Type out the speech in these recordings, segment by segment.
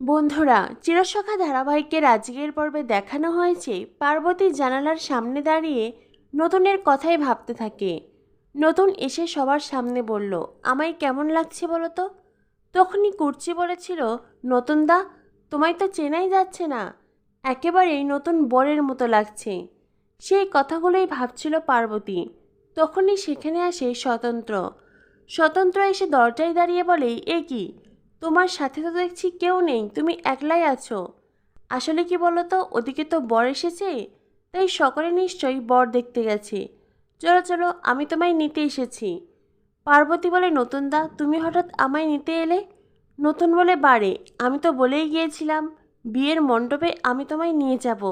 বন্ধুরা, চিরসখা ধারাবাহিকের আজকের পর্বে দেখানো হয়েছে পার্বতী জানালার সামনে দাঁড়িয়ে নতুনের কথাই ভাবতে থাকে। নতুন এসে সবার সামনে বলল, আমায় কেমন লাগছে বলো তো? তখনই কুর্চি বলেছিল, নতুন দা, তোমায় তো চেনাই যাচ্ছে না। একেবারেই নতুন বরের মতো লাগছে। সেই কথাগুলোই ভাবছিল পার্বতী। তখনই সেখানে আসে স্বতন্ত্র। স্বতন্ত্র এসে দরজায় দাঁড়িয়ে বলে, এ কি? তোমার সাথে তো দেখছি কেউ নেই, তুমি একলাই আছো। আসলে কি বলো তো ওদিকে তো বর এসেছে, তাই সকলে নিশ্চয়ই বর দেখতে গেছে। চলো চলো, আমি তোমায় নিতে এসেছি। পার্বতী বলে, নতুন দা, তুমি হঠাৎ আমায় নিতে এলে? নতুন বলে বাড়ে আমি তো বলেই গিয়েছিলাম, বিয়ের মণ্ডপে আমি তোমায় নিয়ে যাব।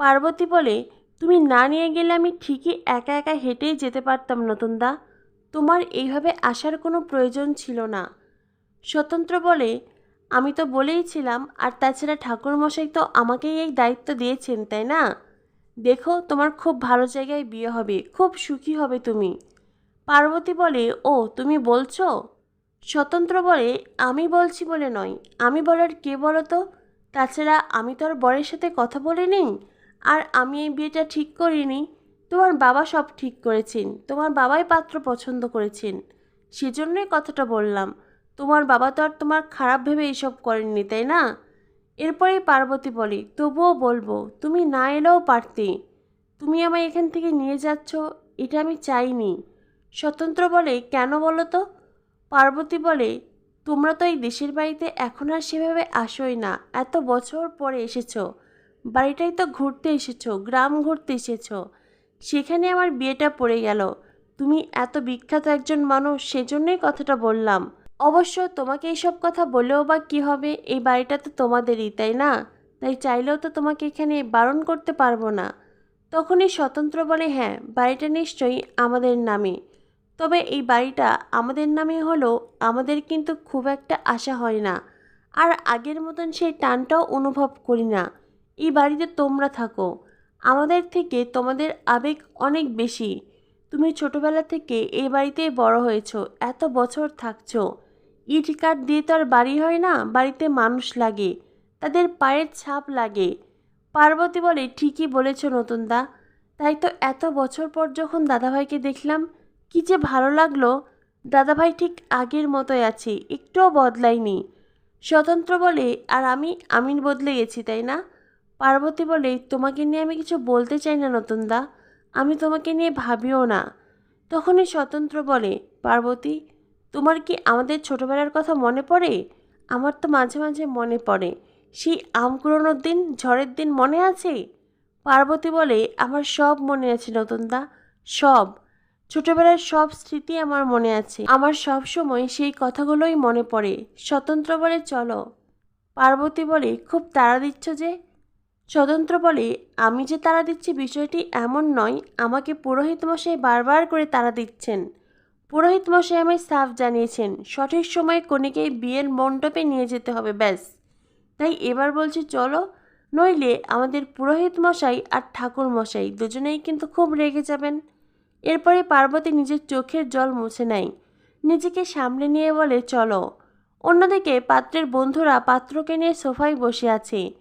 পার্বতী বলে, তুমি না নিয়ে গেলে আমি ঠিকই একা একা হেঁটেই যেতে পারতাম, নতুন দা। তোমার এইভাবে আসার কোনো প্রয়োজন ছিল না। স্বতন্ত্র বলে আমি তো বলেইছিলাম আর তাছাড়া ঠাকুরমশাই তো আমাকেই এই দায়িত্ব দিয়েছেন, তাই না? দেখো, তোমার খুব ভালো জায়গায় বিয়ে হবে, খুব সুখী হবে তুমি। পার্বতী বলে, ও, তুমি বলছো? স্বতন্ত্র বলে, আমি বলছি বলে নয়। আমি বলার কে বলো তো? তাছাড়া আমি তো আর বরের সাথে কথা বলে নিই, আর আমি এই বিয়েটা ঠিক করিনি। তোমার বাবা সব ঠিক করেছেন, তোমার বাবাই পাত্র পছন্দ করেছেন। সেজন্যই কথাটা বললাম। তোমার বাবা তো আর তোমার খারাপ ভেবে এইসব করেননি, তাই না? এরপরে পার্বতী বলে, তবুও বলব, তুমি না এলেও পারতে। তুমি আমায় এখান থেকে নিয়ে যাচ্ছ, এটা আমি চাইনি। স্বতন্ত্র বলে, কেন বলো তো? পার্বতী বলে, তোমরা তো এই দেশের বাড়িতে এখন আর সেভাবে আসোই না। এত বছর পরে এসেছ। বাড়িটাই তো ঘুরতে এসেছ, গ্রাম ঘুরতে এসেছ। সেখানে আমার বিয়েটা পড়ে গেল। তুমি এত বিখ্যাত একজন মানুষ, সেজন্যই কথাটা বললাম। অবশ্য তোমাকে এইসব কথা বলেও বা কী হবে? এই বাড়িটা তো তোমাদেরই, তাই না? তাই চাইলেও তো তোমাকে এখানে বারণ করতে পারব না। তখনই স্বতন্ত্র বলে হ্যাঁ বাড়িটা নিশ্চয়ই আমাদের নামে। তবে এই বাড়িটা আমাদের নামে হলেও আমাদের কিন্তু খুব একটা আশা হয় না। আর আগের মতন সেই টানটাও অনুভব করি না। এই বাড়িতে তোমরা থাকো। আমাদের থেকে তোমাদের আবেগ অনেক বেশি। তুমি ছোটবেলা থেকে এই বাড়িতেই বড় হয়েছো, এত বছর থাকছো। ইট কাঠ দিয়ে তো আর বাড়ি হয় না, বাড়িতে মানুষ লাগে, তাদের পায়ের ছাপ লাগে। পার্বতী বলে, ঠিকই বলেছ নতুন দা তাই তো এত বছর পর যখন দাদাভাইকে দেখলাম, কি যে ভালো লাগল। দাদাভাই ঠিক আগের মতোই আছে, একটুও বদলায়নি। স্বতন্ত্র বলে, আর আমি আমিন বদলে গেছি, তাই না? পার্বতী বলে, তোমাকে নিয়ে আমি কিছু বলতে চাই না নতুন দা আমি তোমাকে নিয়ে ভাবিও না। তখনই স্বতন্ত্র বলে, পার্বতী তোমার কি আমাদের ছোটবেলার কথা মনে পড়ে? আমার তো মাঝে মাঝে মনে পড়ে। সেই আম কুড়োনোর দিন, ঝড়ের দিন মনে আছে? পার্বতী বলে, আমার সব মনে আছে নতুনদা, সব। ছোটবেলার সব স্মৃতি আমার মনে আছে। আমার সব সময় সেই কথাগুলোই মনে পড়ে। স্বতন্ত্র বলে, চলো। পার্বতী বলে, খুব তাড়া দিচ্ছ যে? স্বতন্ত্র বলে, আমি যে তাড়া দিচ্ছি বিষয়টি এমন নয়, আমাকে পুরোহিত মশাই বারবার করে তাড়া দিচ্ছেন। পুরোহিত মশাই আমায় সাফ জানিয়েছেন, সঠিক সময়ে কনেকে বিয়ের মণ্ডপে নিয়ে যেতে হবে, ব্যাস। তাই এবার বলছি, চলো। নইলে আমাদের পুরোহিত মশাই আর ঠাকুর মশাই দুজনেই কিন্তু খুব রেগে যাবেন। এরপরে পার্বতী নিজের চোখের জল মুছে নেয়। নিজেকে সামলে নিয়ে বলে, চলো। অন্যদিকে পাত্রের বন্ধুরা পাত্রকে নিয়ে সোফায় বসে আছে।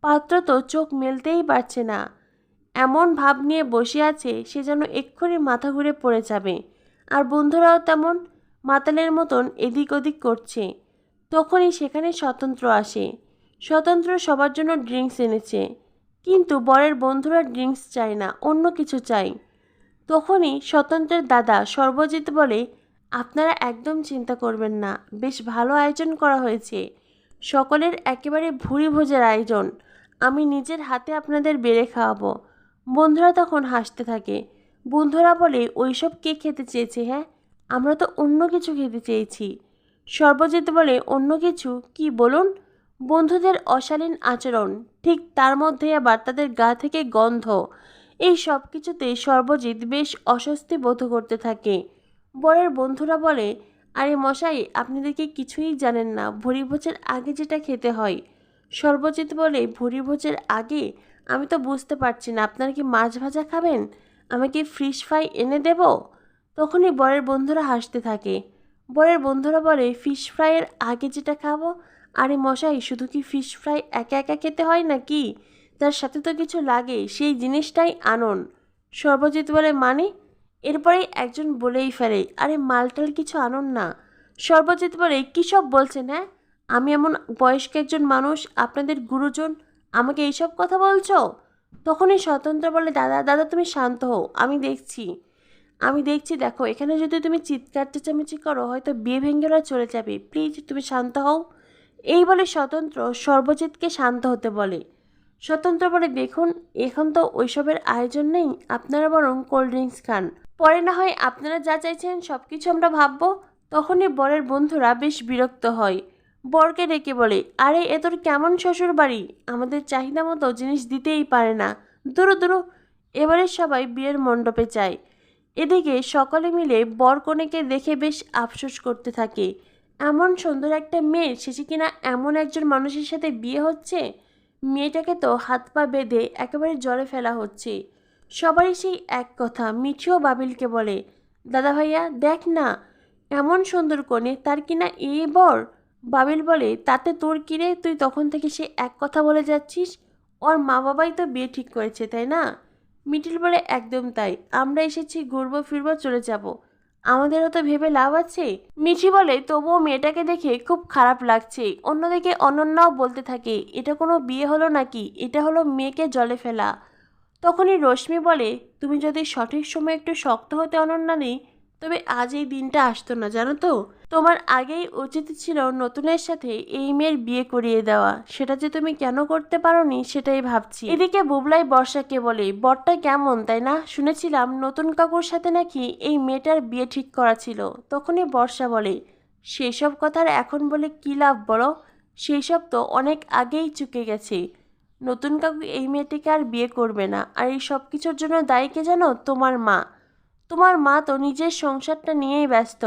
পাত্র তো চোখ মেলতেই পারছে না। এমন ভাব নিয়ে বসে আছে, সে যেন এক্ষুনি মাথা ঘুরে পড়ে যাবে। বন্ধুরাও তেমন মাতালের মতন এদিক ওদিক করছে। তখনই সেখানে স্বতন্ত্র আসে। স্বতন্ত্র সবার জন্য ড্রিঙ্কস এনেছে। কিন্তু বরের বন্ধুরা ড্রিঙ্কস চায় না, অন্য কিছু চাই তখনই স্বতন্ত্রের দাদা সর্বজিৎ বলে, আপনারা একদম চিন্তা করবেন না, বেশ ভালো আয়োজন করা হয়েছে। সকলের একেবারে ভুরি ভোজের আয়োজন। আমি নিজের হাতে আপনাদের বেড়ে খাওয়াবো। বন্ধুরা তখন হাসতে থাকে। বন্ধুরা বলে, ওইসব কে খেতে চেয়েছে হ্যাঁ? আমরা তো অন্য কিছু খেতে চেয়েছি। সর্বজিৎ বলে, অন্য কিছু? কি, বলুন? বন্ধুদের অশালীন আচরণ, ঠিক তার মধ্যে আবার তাদের গা থেকে গন্ধ। এই সব কিছুতে সর্বজিৎ বেশ অস্বস্তি বোধ করতে থাকে। বরের বন্ধুরা বলে, আরে মশাই আপনাদেরকে কিছুই জানেন না ভুরি ভোজের আগে যেটা খেতে হয়। সর্বজিৎ বলে ভুরি ভোজের আগে? আমি তো বুঝতে পারছি না, আপনারা কি মাছ ভাজা খাবেন? আমাকে ফিশ ফ্রাই এনে দেব? তখনই বরের বন্ধুরা হাসতে থাকে। বরের বন্ধুরা বলে ফিশ ফ্রাইয়ের আগে যেটা খাব? আরে মশাই, শুধু কি ফিশ ফ্রাই একা একা খেতে হয় নাকি? তার সাথে তো কিছু লাগে, সেই জিনিসটাই আনন। সর্বজিৎ বলে মানে? এরপরেই একজন বলেই ফেলে, আরে মালটাল কিছু আনন না। সর্বজিৎ বলে, কী সব বলছেন হ্যাঁ? আমি এমন বয়স্ক একজন মানুষ, আপনাদের গুরুজন, আমাকে এইসব কথা বলছো? তখনই স্বতন্ত্র বলে, দাদা দাদা, তুমি শান্ত হও। আমি দেখছি। আমি দেখছি, দেখো, এখানে যদি তুমি চিৎকার চেঁচামেচি করো, হয়তো বিয়ে ভেঙ্গেরা চলে যাবে। প্লিজ, তুমি শান্ত হও। এই বলে স্বতন্ত্র সর্বজিৎকে শান্ত হতে বলে। স্বতন্ত্র বলে, দেখুন, এখন তো ওইসবের আয়োজন নেই। আপনারা বরং কোল্ড ড্রিঙ্কস খান। পরে না হয় আপনারা যা চাইছেন সব কিছু আমরা ভাববো। তখনই বরের বন্ধুরা বেশ বিরক্ত হয়। বরকে ডেকে বলে, আরে, এ তোর কেমন শ্বশুর বাড়ি আমাদের চাহিদা মতো জিনিস দিতেই পারে না। দূরো দূরো এবারে সবাই বিয়ের মণ্ডপে চায় এদিকে সকলে মিলে বর কনেকে দেখে বেশ আফসোস করতে থাকে। এমন সুন্দর একটা মেয়ে শেষে কিনা এমন একজন মানুষের সাথে বিয়ে হচ্ছে? মেয়েটাকে তো হাত পা বেঁধে একেবারে জলে ফেলা হচ্ছে। সবারই সেই এক কথা মিঠিও বাবিলকে বলে, দাদা ভাইয়া, দেখ না, এমন সুন্দর কনে, তার কিনা এ বর? বাবিল বলে, তাতে তোর কিরে তুই তখন থেকে সে এক কথা বলে যাচ্ছিস? ওর মা বাবাই তো বিয়ে ঠিক করেছে, তাই না? মিটিল বলে, একদম তাই। আমরা এসেছি, ঘুরবো, ফিরবো, চলে যাব। আমাদেরও তো ভেবে লাভ আছে? মিঠি বলে, তবুও মেয়েটাকে দেখে খুব খারাপ লাগছে। অন্যদিকে অনন্যাও বলতে থাকে, এটা কোনো বিয়ে হলো নাকি? এটা হলো মেয়েকে জলে ফেলা। তখনই রশ্মি বলে, তুমি যদি সঠিক সময় একটু শক্ত হতে অনন্যা নেই তবে আজ এই দিনটা আসতো না, জানো তো? তোমার আগেই উচিত ছিল নতুনের সাথে এই মেয়ের বিয়ে করিয়ে দেওয়া। সেটা যে তুমি কেন করতে পারোনি সেটাই ভাবছি। এদিকে বুবলাই বর্ষাকে বলে, বরটা কেমন, তাই না? শুনেছিলাম নতুন কাকুর সাথে নাকি এই মেয়েটার বিয়ে ঠিক করা ছিল। তখনই বর্ষা বলে, সেসব কথার এখন বলে কী লাভ বলো? সেই সব তো অনেক আগেই চুকে গেছে। নতুন কাকু এই মেয়েটিকে আর বিয়ে করবে না। আর এই সব কিছুর জন্য দায়ী কে জানো? তোমার মা। তোমার মা তো নিজের সংসারটা নিয়েই ব্যস্ত।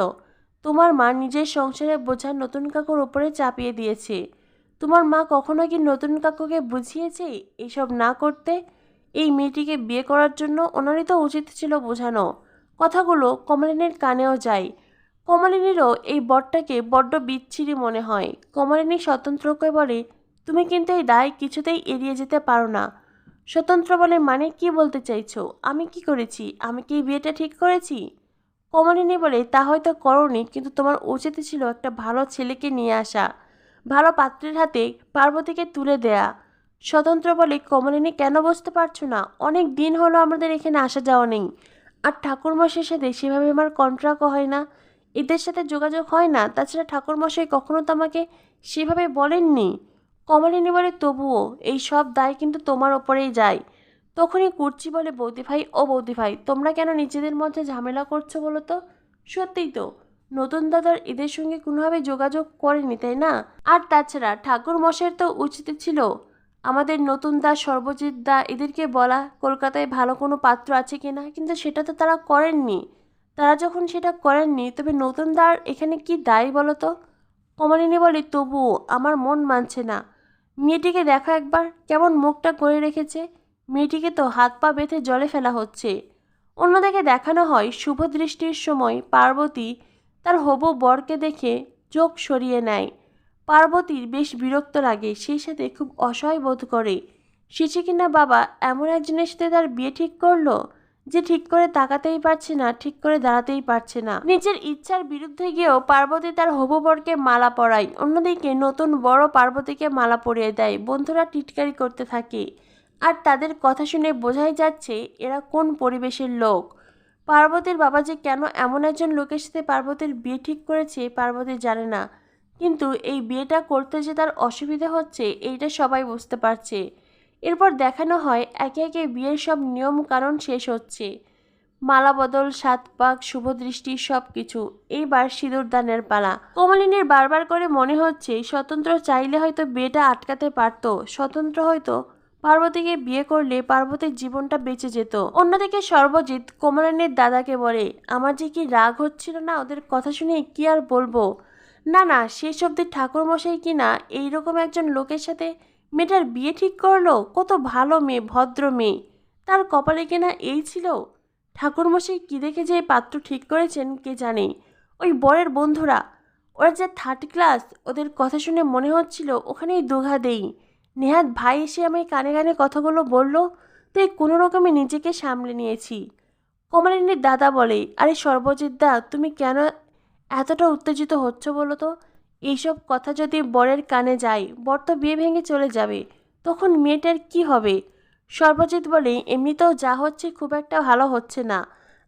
তোমার মা নিজের সংসারে বোঝা নতুন কাকুর ওপরে চাপিয়ে দিয়েছে। তোমার মা কখনো কি নতুন কাকুকে বুঝিয়েছে এইসব না করতে? এই মেয়েটিকে বিয়ে করার জন্য ওনারই তো উচিত ছিল বোঝানো। কথাগুলো কমলিনীর কানেও যায়। কমলিনীরও এই বরটাকে বড্ড বিচ্ছিরি মনে হয়। কমলিনী স্বতন্ত্রকে বলে, তুমি কিন্তু এই দায় কিছুতেই এড়িয়ে যেতে পারো না। স্বতন্ত্র বলে মানে কি বলতে চাইছো? আমি কি করেছি? আমি কি বিয়েটা ঠিক করেছি? কমলিনী বলে, তা হয়তো করনি, কিন্তু তোমার উচিত ছিল একটা ভালো ছেলেকে নিয়ে আসা, ভালো পাত্রের হাতে পার্বতীকে তুলে দেয়া। স্বতন্ত্র বলে, কমলিনী, কেন বুঝতে পারছ না? অনেক দিন হলো আমাদের এখানে আসা যাওয়া নেই। আর ঠাকুরমশাইয়ের সাথে সেভাবে আমার কন্ট্রাক্টও হয় না। এদের সাথে যোগাযোগ হয় না। তাছাড়া ঠাকুরমশাই কখনো তো আমাকে সেভাবে বলেননি। কমলিনী বলে তবুও এই সব দায় কিন্তু তোমার ওপরেই যায়। তখনই কুর্চি বলে, বৌদি ভাই, ও বৌদি ভাই, তোমরা কেন নিজেদের মধ্যে ঝামেলা করছ বলো তো? সত্যিই তো, নতুন দাদার এদের সঙ্গে কোনোভাবে যোগাযোগ করেনি, তাই না? আর তাছাড়া ঠাকুর মশাইয়ের তো উচিত ছিল। আমাদের নতুন দা সর্বজিৎ দা এদেরকে বলা, কলকাতায় ভালো কোনো পাত্র আছে কি না? কিন্তু সেটা তো তারা করেননি। তারা যখন সেটা করেননি, তবে নতুন দার এখানে কি দায়ী বলো তো? কমলিনী বলে, তবুও আমার মন মানছে না। মেয়েটিকে দেখো একবার, কেমন মুখটা করে রেখেছে। মেয়েটিকে তো হাত পা বেঁধে জলে ফেলা হচ্ছে। অন্যদিকে দেখানো হয় শুভ দৃষ্টির সময় পার্বতী তার হবু বরকে দেখে চোখ সরিয়ে নেয়। পার্বতীর বেশ বিরক্ত লাগে, সেই সাথে খুব অসহায় বোধ করে। শেষে কিনা বাবা, এমন একজনের সাথে তার বিয়ে ঠিক করল? যে ঠিক করে তাকাতেই পারছে না, ঠিক করে দাঁড়াতেই পারছে না। নিজের ইচ্ছার বিরুদ্ধে গিয়েও পার্বতী তার হবু বরকে মালা পরায়। অন্যদিকে নতুন বড় পার্বতীকে মালা পরিয়ে দেয়। বন্ধুরা টিটকারি করতে থাকে। আর তাদের কথা শুনে বোঝাই যাচ্ছে এরা কোন পরিবেশের লোক। পার্বতীর বাবা যে কেন এমন একজন লোকের সাথে পার্বতীর বিয়ে ঠিক করেছে, পার্বতী জানে না। কিন্তু এই বিয়েটা করতে যে তার অসুবিধা হচ্ছে, এইটা সবাই বুঝতে পারছে। এরপর দেখানো হয় একে একে বিয়ের সব নিয়ম কানুন শেষ হচ্ছে। মালা বদল, সাত পাক, শুভ দৃষ্টি, সব কিছু। এইবার সিঁদুর দানের পালা। কমলিনীর বারবার করে মনে হচ্ছে, স্বতন্ত্র চাইলে হয়তো বিয়েটা আটকাতে পারত, স্বতন্ত্র হয়তো পার্বতীকে বিয়ে করলে পার্বতীর জীবনটা বেঁচে যেত। অন্যদিকে সর্বজিৎ কোমরানীর দাদাকে বলে, আমার যে কি রাগ হচ্ছিল না ওদের কথা শুনে কি আর বলব? না না শেষ অব্দি ঠাকুরমশাই কি না, এইরকম একজন লোকের সাথে মেয়েটার বিয়ে ঠিক করল? কত ভালো মেয়ে, ভদ্র মেয়ে। তার কপালে কেনা এই ছিল? ঠাকুরমশাই কি দেখে যে পাত্র ঠিক করেছেন, কে জানে? ওই বরের বন্ধুরা, ওরা যে থার্ড ক্লাস ওদের কথা শুনে মনে হচ্ছিল ওখানেই দুঘা দেই নেহাত ভাই এসে আমি কানে কানে কথাগুলো বলল, তাই কোনো রকমে নিজেকে সামলে নিয়েছি। কমলিনীর দাদা বলে, আরে সর্বজিৎ দা, তুমি কেন এতটা উত্তেজিত হচ্ছ বলো তো? এইসব কথা যদি বরের কানে যায়, বর তো বিয়ে ভেঙে চলে যাবে। তখন মেয়েটার কি হবে? সর্বজিৎ বলে, এমনিতেও যা হচ্ছে খুব একটা ভালো হচ্ছে না।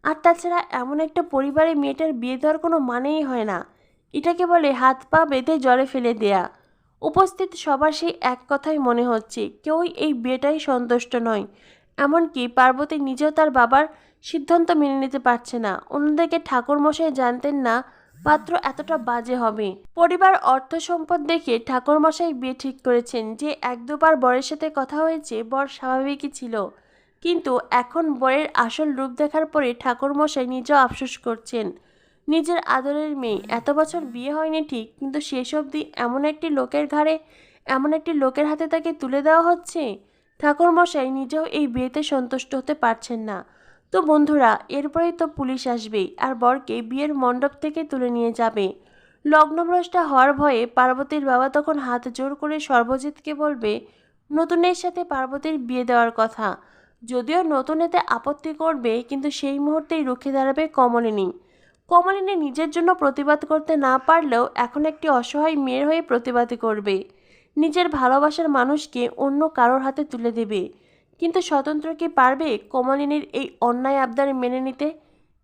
আর তাছাড়া এমন একটা পরিবারে মেয়েটার বিয়ে দেওয়ার কোনো মানেই হয় না। এটাকে বলে হাত পা বেঁধে জলে ফেলে দেয়া। উপস্থিত সবার সেই এক কথাই মনে হচ্ছে, কেউই এই বিয়েটাই সন্তুষ্ট নয়। এমনকি পার্বতী নিজেও তার বাবার সিদ্ধান্ত মেনে নিতে পারছে না। অন্যদিকে ঠাকুরমশাই জানতেন না পাত্র এতটা বাজে হবে। পরিবার অর্থ সম্পদ দেখে ঠাকুরমশাই বিয়ে ঠিক করেছেন যে এক দুবার বরের সাথে কথা হয়েছে, বর স্বাভাবিকই ছিল। কিন্তু এখন বরের আসল রূপ দেখার পরে ঠাকুরমশাই নিজেও আফসোস করছেন। নিজের আদরের মেয়ে, এত বছর বিয়ে হয়নি ঠিক, কিন্তু শেষ অবধি এমন একটি লোকের ঘাড়ে, এমন একটি লোকের হাতে তাকে তুলে দেওয়া হচ্ছে? ঠাকুরমশাই নিজেও এই বিয়েতে সন্তুষ্ট হতে পারছেন না। তো বন্ধুরা, এরপরেই তো পুলিশ আসবে আর বরকে বিয়ের মণ্ডপ থেকে তুলে নিয়ে যাবে। লগ্নভ্রষ্টা হওয়ার ভয়ে পার্বতীর বাবা তখন হাত জোর করে সর্বজিৎকে বলবে, নতুনের সাথে পার্বতীর বিয়ে দেওয়ার কথা। যদিও নতুন এতে আপত্তি করবে, কিন্তু সেই মুহূর্তেই রুখে দাঁড়াবে কমলিনী। কমলিনী নিজের জন্য প্রতিবাদ করতে না পারলেও এখন একটি অসহায় মেয়ের হয়ে প্রতিবাদ করবে। নিজের ভালোবাসার মানুষকে অন্য কারোর হাতে তুলে দেবে। কিন্তু স্বতন্ত্র কি পারবে কমলিনীর এই অন্যায় আবদার মেনে নিতে?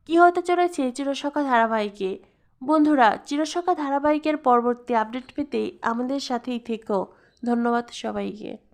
কি হতে চলেছে চিরসখা ধারাবাহিকে? বন্ধুরা, চিরসখা ধারাবাহিকের পরবর্তী আপডেট পেতে আমাদের সাথেই থেকো। ধন্যবাদ সবাইকে।